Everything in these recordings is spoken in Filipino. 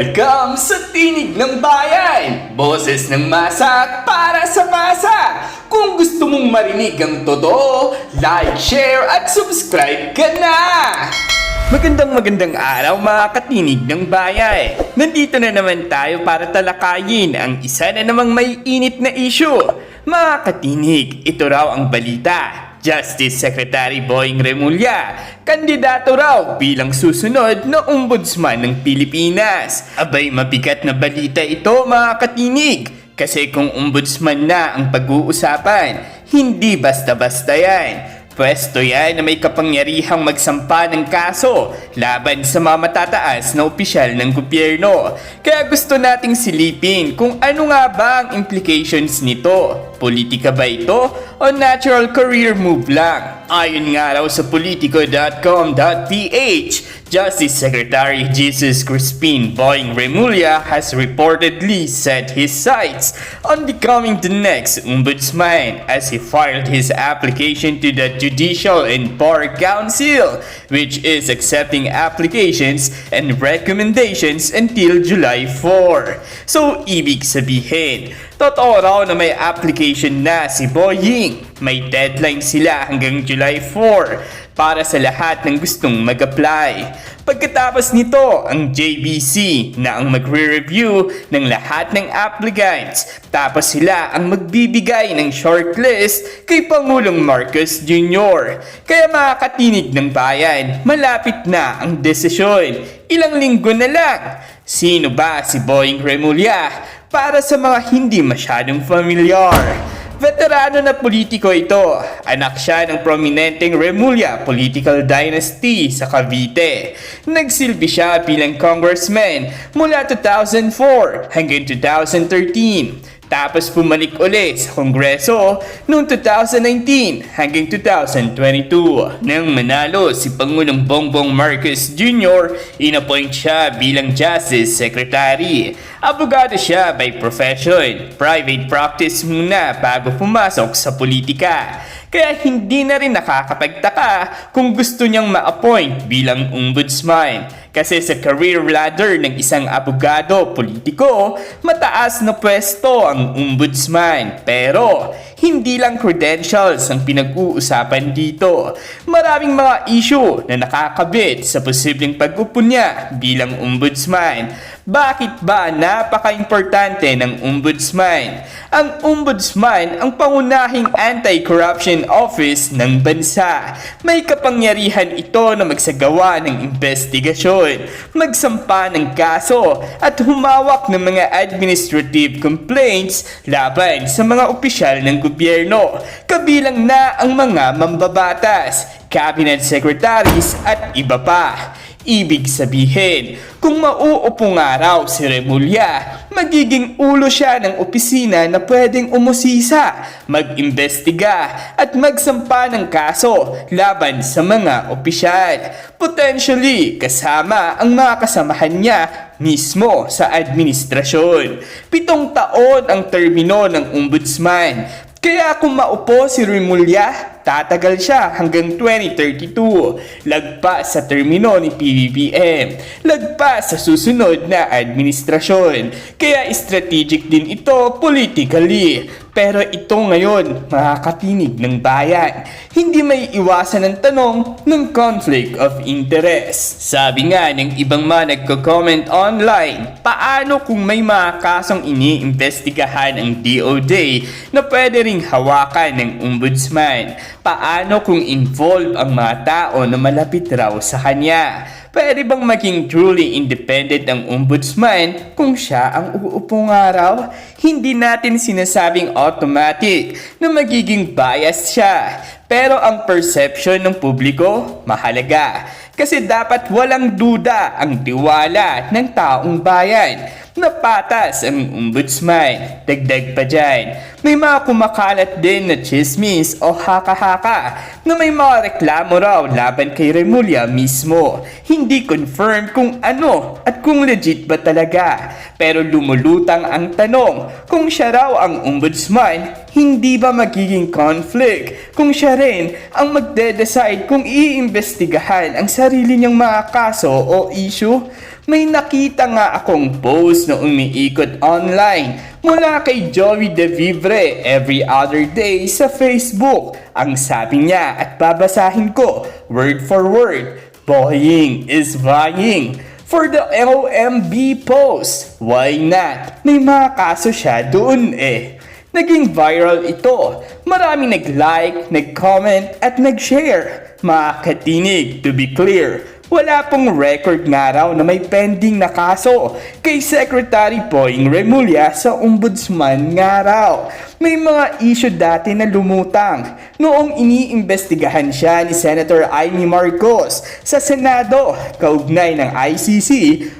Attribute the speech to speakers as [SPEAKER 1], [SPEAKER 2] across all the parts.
[SPEAKER 1] Welcome sa Tinig ng Bayan! Boses ng masa para sa masa! Kung gusto mong marinig ang totoo, like, share at subscribe ka na! Magandang magandang araw mga katinig ng bayan! Nandito na naman tayo para talakayin ang isa na namang may init na issue. Mga katinig, ito raw ang balita. Justice Secretary Boying Remulla, kandidato raw bilang susunod na ombudsman ng Pilipinas. Abay mabigat na balita ito mga katinig. Kasi kung ombudsman na ang pag-uusapan, hindi basta-basta yan. Pwesto yan na may kapangyarihang magsampa ng kaso laban sa mga matataas na opisyal ng gobyerno. Kaya gusto nating silipin kung ano nga ba ang implications nito. Politika ba ito o natural career move lang? Ayon nga raw sa politico.com.ph, Justice Secretary Jesus Crispin Boying Remulla has reportedly set his sights on becoming the next ombudsman as he filed his application to the Judicial and Bar Council, which is accepting applications and recommendations until July 4. So, ibig sabihin, totoo raw na may application na si Boying. May deadline sila hanggang July 4 para sa lahat ng gustong mag-apply. Pagkatapos nito, ang JBC na ang magre-review ng lahat ng applicants. Tapos sila ang magbibigay ng shortlist kay Pangulong Marcos Jr. Kaya mga katinig ng bayan, malapit na ang desisyon. Ilang linggo na lang. Sino ba si Boying Remulla? Para sa mga hindi masyadong familiar. Veterano na politiko ito. Anak siya ng prominenteng Remulla political dynasty sa Cavite. Nagsilbi siya bilang congressman mula 2004 hanggang 2013. Tapos bumalik uli sa Kongreso noong 2019 hanggang 2022. Nang manalo si Pangulong Bongbong Marcos Jr., inappoint siya bilang Justice Secretary. Abogado siya by profession. Private practice muna bago pumasok sa politika. Kaya hindi na rin nakakapagtaka kung gusto niyang ma-appoint bilang ombudsman. Kasi sa career ladder ng isang abogado politiko, mataas na pwesto ang ombudsman. Pero, hindi lang credentials ang pinag-uusapan dito. Maraming mga issue na nakakabit sa posibleng pag-upo niya bilang ombudsman. Bakit ba napaka-importante ng ombudsman? Ang ombudsman ang pangunahing anti-corruption office ng bansa. May kapangyarihan ito na magsagawa ng investigasyon, magsampa ng kaso at humawak ng mga administrative complaints laban sa mga opisyal ng gobyerno, kabilang na ang mga mambabatas, cabinet secretaries at iba pa. Ibig sabihin, kung mauupo nga raw si Remulla, magiging ulo siya ng opisina na pwedeng umusisa, mag-imbestiga at magsampa ng kaso laban sa mga opisyal. Potentially, kasama ang mga kasamahan niya mismo sa administrasyon. Pitong taon ang termino ng ombudsman. Kaya kung maupo si Remulla, tatagal siya hanggang 2032. Lagpas sa termino ni PBBM. Lagpas sa susunod na administrasyon. Kaya strategic din ito politically. Pero ito ngayon, mga katinig ng bayan, hindi may iwasan ng tanong ng conflict of interest. Sabi nga ng ibang mga nagko-comment online, paano kung may mga kasong iniimbestigahan ang DOJ na pwede ring hawakan ng ombudsman? Paano kung involved ang mga tao na malapit raw sa kanya? Pwede bang maging truly independent ang ombudsman kung siya ang uupo nga raw? Hindi natin sinasabing automatic na magiging biased siya. Pero ang perception ng publiko, mahalaga. Kasi dapat walang duda ang tiwala ng taong bayan na patas ang ombudsman. Dagdag pa dyan, may mga kumakalat din na chismis o haka-haka na may mga reklamo raw laban kay Remulla mismo. Hindi confirmed kung ano at kung legit ba talaga. Pero lumulutang ang tanong kung siya raw ang ombudsman hindi ba magiging conflict kung siya rin ang magde-decide kung iimbestigahan ang sarili niyang mga kaso o issue? May nakita nga akong post na umiikot online mula kay Joey De Vivre every other day sa Facebook. Ang sabi niya at babasahin ko word for word, Boying is vying for the OMB post. Why not? May mga kaso siya doon eh. Naging viral ito. Maraming nag-like, nag-comment at nag-share. Mga katinig, to be clear, wala pong record nga raw na may pending na kaso kay Secretary Boying Remulla sa ombudsman nga raw. May mga issue dati na lumutang noong iniimbestigahan siya ni Senator Amy Marcos sa Senado kaugnay ng ICC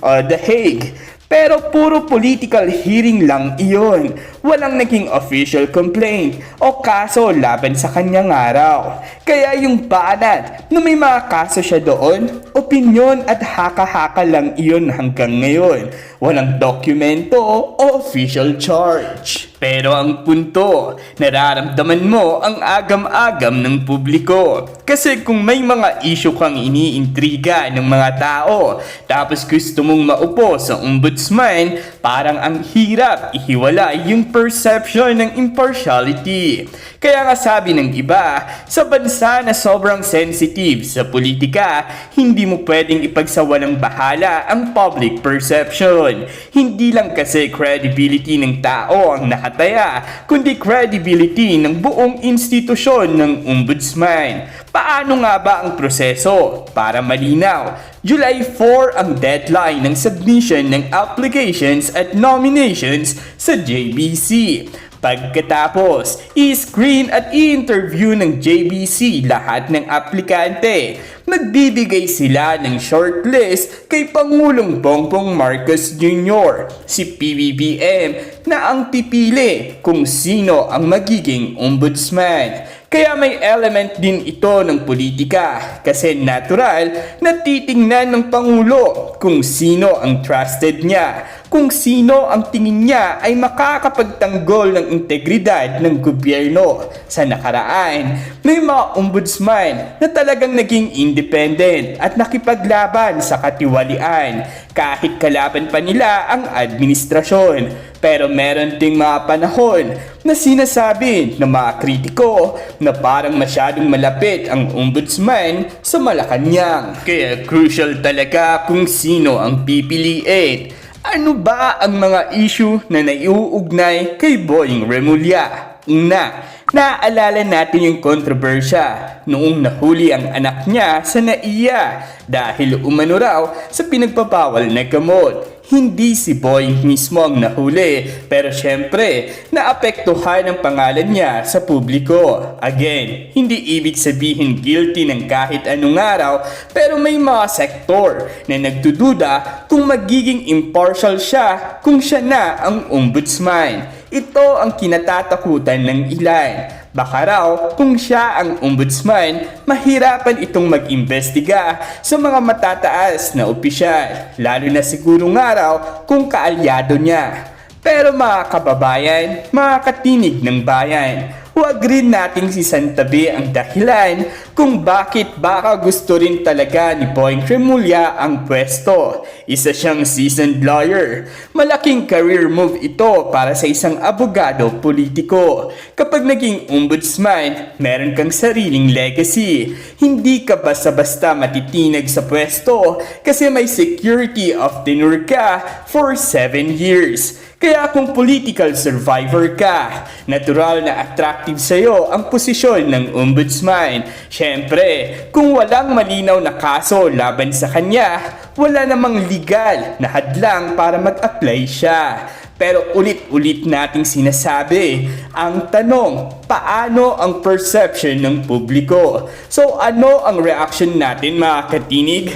[SPEAKER 1] o The Hague. Pero puro political hearing lang iyon. Walang naging official complaint o kaso laban sa kanyang araw. Kaya yung banat na may mga kaso siya doon, opinyon at haka-haka lang iyon hanggang ngayon. Walang dokumento o official charge. Pero ang punto, nararamdaman mo ang agam-agam ng publiko. Kasi kung may mga issue kang iniintriga ng mga tao, tapos gusto mong maupo sa ombudsman, parang ang hirap ihiwalay yung perception ng impartiality. Kaya nga sabi ng iba, sa bansa na sobrang sensitive sa politika, hindi mo pwedeng ipagsawalang bahala ang public perception. Hindi lang kasi credibility ng tao ang nakataya, kundi credibility ng buong institusyon ng ombudsman. Paano nga ba ang proseso? Para malinaw, July 4 ang deadline ng submission ng applications at nominations sa JBC. Pagkatapos, i-screen at i-interview ng JBC lahat ng aplikante. Magbibigay sila ng shortlist kay Pangulong Bongbong Marcos Jr., si PBBM, na ang pipili kung sino ang magiging ombudsman. Kaya may element din ito ng politika kasi natural na titingnan ng Pangulo kung sino ang trusted niya, kung sino ang tingin niya ay makakapagtanggol ng integridad ng gobyerno. Sa nakaraan, may mga ombudsman na talagang naging independent at nakipaglaban sa katiwalian kahit kalaban pa nila ang administrasyon. Pero meron ding mga panahon na sinasabi ng mga kritiko na parang masyadong malapit ang ombudsman sa Malacanang. Kaya crucial talaga kung sino ang pipiliin. Ano ba ang mga issue na naiuugnay kay Boying Remulla? Una, naaalala natin yung kontrobersya noong nahuli ang anak niya sa naiya dahil umano raw sa pinagpapawal na gamot. Hindi si Boy mismo ang nahuli pero syempre naapektuhan ang pangalan niya sa publiko. Again, hindi ibig sabihin guilty ng kahit anong araw pero may mga sektor na nagdududa kung magiging impartial siya kung siya na ang ombudsman. Ito ang kinatatakutan ng ilan. Baka raw kung siya ang ombudsman, mahirapan itong mag-imbestiga sa mga matataas na opisyal, lalo na siguro nga raw kung kaalyado niya. Pero mga kababayan, mga katinig ng bayan, huwag rin nating sisantabi ang dahilan kung bakit baka gusto rin talaga ni Boying Remulla ang pwesto. Isa siyang seasoned lawyer. Malaking career move ito para sa isang abogado politiko. Kapag naging ombudsman, meron kang sariling legacy. Hindi ka basta-basta matitinag sa pwesto kasi may security of tenure ka for 7 years. Kaya kung political survivor ka, natural na attractive sa'yo ang posisyon ng ombudsman. Siyempre, kung walang malinaw na kaso laban sa kanya, wala namang legal na hadlang para mag-apply siya. Pero ulit-ulit nating sinasabi, ang tanong, paano ang perception ng publiko? So ano ang reaction natin mga katinig?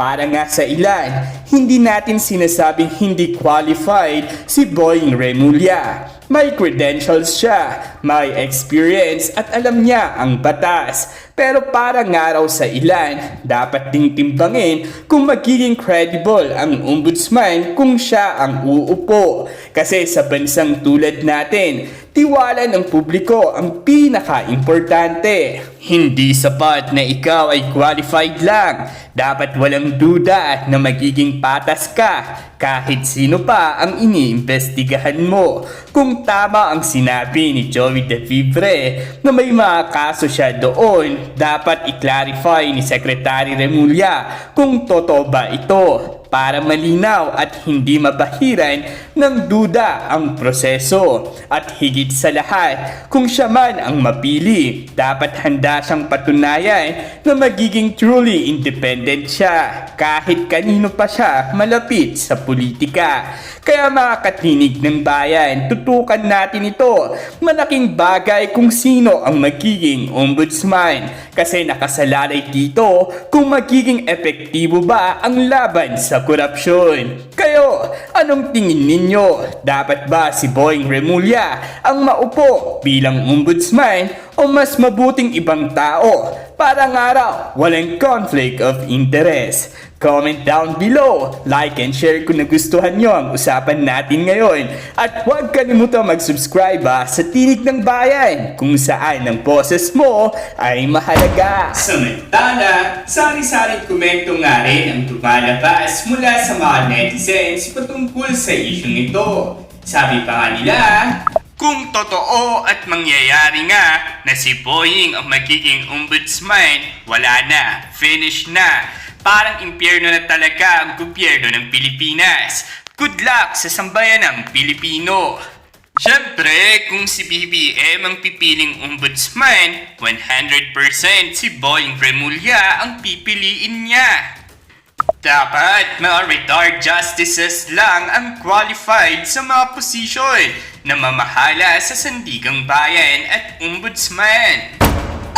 [SPEAKER 1] Para nga sa ilan, hindi natin sinasabing hindi qualified si Boying Remulla. May credentials siya, may experience at alam niya ang batas. Pero para nga raw sa ilan, dapat ding timbangin kung magiging credible ang ombudsman kung siya ang uupo. Kasi sa bansang tulad natin, tiwala ng publiko ang pinaka-importante. Hindi sapat na ikaw ay qualified lang. Dapat walang duda na magiging patas ka kahit sino pa ang iniimbestigahan mo. Kung tama ang sinabi ni Joey De Vivre na may mga kaso siya doon, dapat i-clarify ni Secretary Remulla kung totoo ba ito para malinaw at hindi mabahiran ng duda ang proseso. At higit sa lahat, kung siya man ang mapili, dapat handa siyang patunayan na magiging truly independent siya kahit kanino pa siya malapit sa politika. Kaya mga katinig ng bayan, tutukan natin ito. Malaking bagay kung sino ang magiging ombudsman kasi nakasalalay dito kung magiging epektibo ba ang laban sa korupsyon. Kayo, anong tingin ninyo? Dapat ba si Boying Remulla ang maupo bilang ombudsman o mas mabuting ibang tao para nga raw walang conflict of interest? Comment down below, like and share kung nagustuhan nyo ang usapan natin ngayon. At huwag kalimutang mag-subscribe ah, sa Tinig ng Bayan kung saan ang boses mo ay mahalaga. Samantala, sari-saring komento nga rin ang tumalabas mula sa mga netizens patungkol sa isyong ito. Sabi pa nga nila, kung totoo at mangyayari nga na si Boying ang magiging ombudsman, wala na, finish na. Parang impyerno na talaga ang gobyerno ng Pilipinas. Good luck sa sambayan ng Pilipino. Siyempre, kung si BBM ang pipiling ombudsman, 100% si Boying Remulla ang pipiliin niya. Dapat mga retired justices lang ang qualified sa mga posisyon na mamahala sa sandigang bayan at ombudsman.